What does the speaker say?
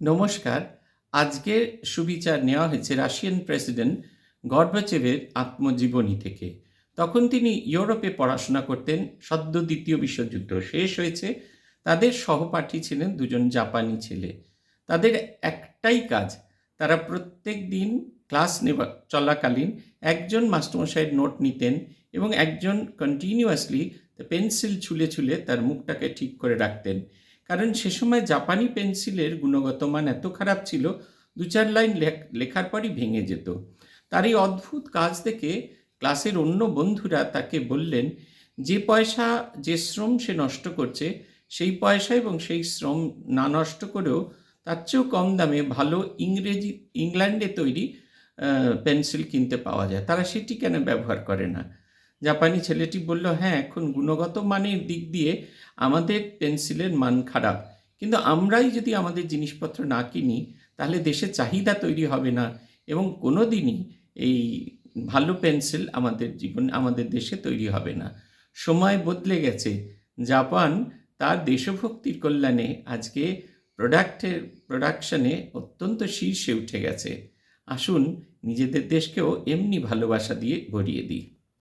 নমস্কার। আজকের সুবিচার নেওয়া হয়েছে রাশিয়ান প্রেসিডেন্ট গর্বাচেভের আত্মজীবনী থেকে। তখন তিনি ইউরোপে পড়াশোনা করতেন, সদ্য দ্বিতীয় বিশ্বযুদ্ধ শেষ হয়েছে। তাদের সহপাঠী ছিলেন দুজন জাপানি ছেলে। তাদের একটাই কাজ, তারা প্রত্যেক দিন ক্লাস নেওয়া, চলাকালীন একজন মাস্টারমশাইয়ের নোট নিতেন এবং একজন কন্টিনিউয়াসলি পেন্সিল ছুলে ছুলে তার মুখটাকে ঠিক করে রাখতেন। কারণ সে সময় জাপানি পেন্সিলের গুণগত মান এত খারাপ ছিল, দু চার লাইন লেখ- লেখার পরই ভেঙে যেত। তার এই অদ্ভুত কাজ দেখে ক্লাসের অন্য বন্ধুরা তাকে বললেন, যে পয়সা, যে শ্রম সে নষ্ট করছে, সেই পয়সা এবং সেই শ্রম না নষ্ট করেও তার চেয়েও কম দামে ভালো ইংরেজি, ইংল্যান্ডে তৈরি পেন্সিল কিনতে পাওয়া যায়। তারা সেটি কেন ব্যবহার করে না? জাপানি ছেলেটি বলল হ্যাঁ এখন গুণগত মানের দিক দিয়ে আমাদের পেন্সিলের মান খারাপ। কিন্তু আমরাই যদি আমাদের জিনিসপত্র না কিনি, তাহলে দেশে চাহিদা তৈরি হবে না এবং কোনো দিনই এই ভালো পেন্সিল আমাদের জীবন, আমাদের দেশে তৈরি হবে না। সময় বদলে গেছে। জাপান তার দেশভক্তির কল্যাণে আজকে প্রোডাক্টের প্রোডাকশনে অত্যন্ত শীর্ষে উঠে গেছে। আসুন, নিজেদের দেশকেও এমনি ভালোবাসা দিয়ে ভরিয়ে দিই।